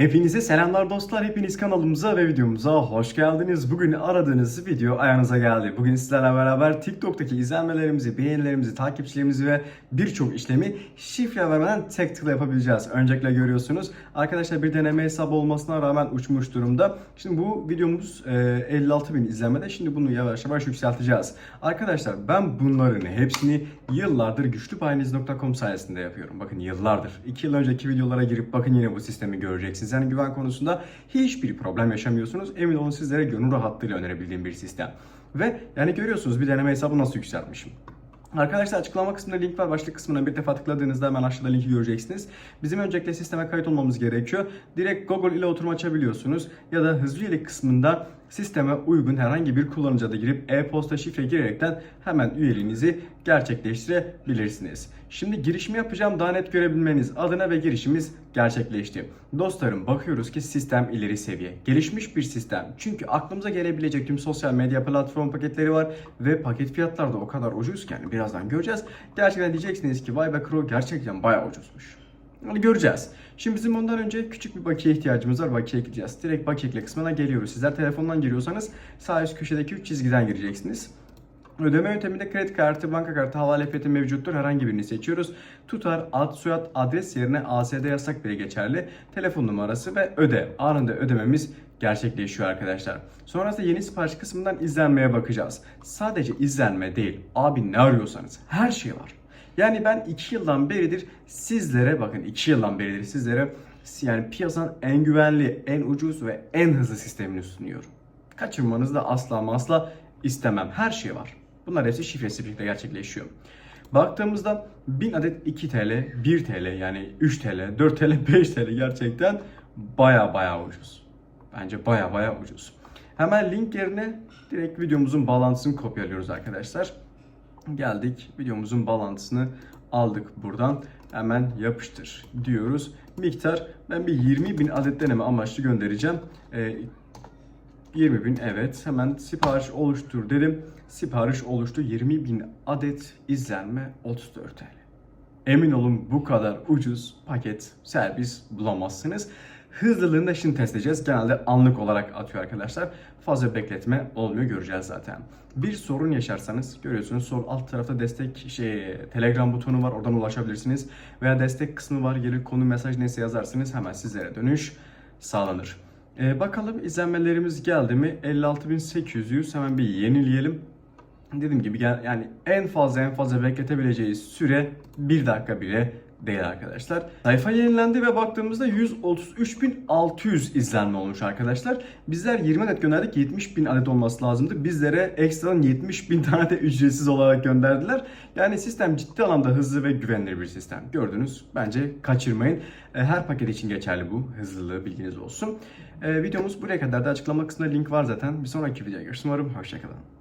Hepinize selamlar dostlar. Hepiniz kanalımıza ve videomuza hoş geldiniz. Bugün aradığınız video ayağınıza geldi. Bugün sizlerle beraber TikTok'taki izlenmelerimizi, beğenilerimizi, takipçilerimizi ve birçok işlemi şifre vermeden tek tıkla yapabileceğiz. Öncelikle görüyorsunuz. Arkadaşlar bir deneme hesabı olmasına rağmen uçmuş durumda. Şimdi bu videomuz e, 56 bin izlenmede. Şimdi bunu yavaş yavaş yükselteceğiz. Arkadaşlar ben bunların hepsini yıllardır güçlüpayiniz.com sayesinde yapıyorum. Bakın yıllardır. 2 yıl önceki videolara girip bakın yine bu sistemi göreceksiniz. Yani güven konusunda hiçbir problem yaşamıyorsunuz. Emin olun sizlere gönül rahatlığıyla önerebildiğim bir sistem. Ve yani görüyorsunuz bir deneme hesabı nasıl yükseltmişim. Arkadaşlar açıklama kısmında link var. Başlık kısmına bir defa tıkladığınızda hemen aşağıda linki göreceksiniz. Bizim öncelikle sisteme kayıt olmamız gerekiyor. Direkt Google ile oturum açabiliyorsunuz. Ya da hızlı üyelik kısmında sisteme uygun herhangi bir kullanıcı adı girip e-posta şifre girerekten hemen üyeliğinizi gerçekleştirebilirsiniz. Şimdi girişimi yapacağım daha net görebilmeniz adına ve girişimiz gerçekleşti. Dostlarım bakıyoruz ki sistem ileri seviye. Gelişmiş bir sistem. Çünkü aklımıza gelebilecek tüm sosyal medya platform paketleri var ve paket fiyatları da o kadar ucuz ki yani birazdan göreceğiz. Gerçekten diyeceksiniz ki vay be Crow gerçekten bayağı ucuzmuş. Onu göreceğiz. Şimdi bizim ondan önce küçük bir bakiye ihtiyacımız var. Bakiye gideceğiz. Direkt bakiye kısmına geliyoruz. Sizler telefondan giriyorsanız sağ üst köşedeki 3 çizgiden gireceksiniz. Ödeme yönteminde kredi kartı, banka kartı, havale fiyatı mevcuttur. Herhangi birini seçiyoruz. Tutar, ad, soyad, adres yerine ASD yasak bile geçerli. Telefon numarası ve öde. Anında ödememiz gerçekleşiyor arkadaşlar. Sonrasında yeni sipariş kısmından izlenmeye bakacağız. Sadece izlenme değil. Abi ne arıyorsanız her şey var. Yani ben 2 yıldan beridir sizlere bakın 2 yıldan beridir sizlere yani piyasanın en güvenli, en ucuz ve en hızlı sistemini sunuyorum. Kaçırmanızı da asla ama asla istemem. Her şey var. Bunlar hepsi şifresi birlikte gerçekleşiyor. Baktığımızda 1000 adet 2 TL, 1 TL yani 3 TL, 4 TL, 5 TL gerçekten baya baya ucuz. Bence baya baya ucuz. Hemen link yerine direkt videomuzun bağlantısını kopyalıyoruz arkadaşlar. Geldik videomuzun bağlantısını aldık buradan. Hemen yapıştır diyoruz. Miktar ben bir 20 bin adet deneme amaçlı göndereceğim. Ee, 20 bin evet hemen sipariş oluştur dedim. Sipariş oluştu 20 bin adet izlenme 34 TL. Emin olun bu kadar ucuz paket servis bulamazsınız. Hızlılığını da şimdi test edeceğiz. Genelde anlık olarak atıyor arkadaşlar. Fazla bekletme olmuyor göreceğiz zaten. Bir sorun yaşarsanız görüyorsunuz sol alt tarafta destek şey Telegram butonu var oradan ulaşabilirsiniz. Veya destek kısmı var gelir konu mesaj neyse yazarsınız hemen sizlere dönüş sağlanır. Ee, bakalım izlenmelerimiz geldi mi? 56.800 hemen bir yenileyelim. Dediğim gibi yani en fazla en fazla bekletebileceği süre 1 dakika bile değil arkadaşlar. Sayfa yenilendi ve baktığımızda 133.600 izlenme olmuş arkadaşlar. Bizler 20 adet gönderdik 70.000 adet olması lazımdı. Bizlere ekstradan 70.000 tane de ücretsiz olarak gönderdiler. Yani sistem ciddi anlamda hızlı ve güvenilir bir sistem. Gördünüz. Bence kaçırmayın. E, Her paket için geçerli bu. Hızlılığı bilginiz olsun. E, videomuz buraya kadar da açıklama kısmında link var zaten. Bir sonraki videoya görüşürüz. Umarım hoşçakalın.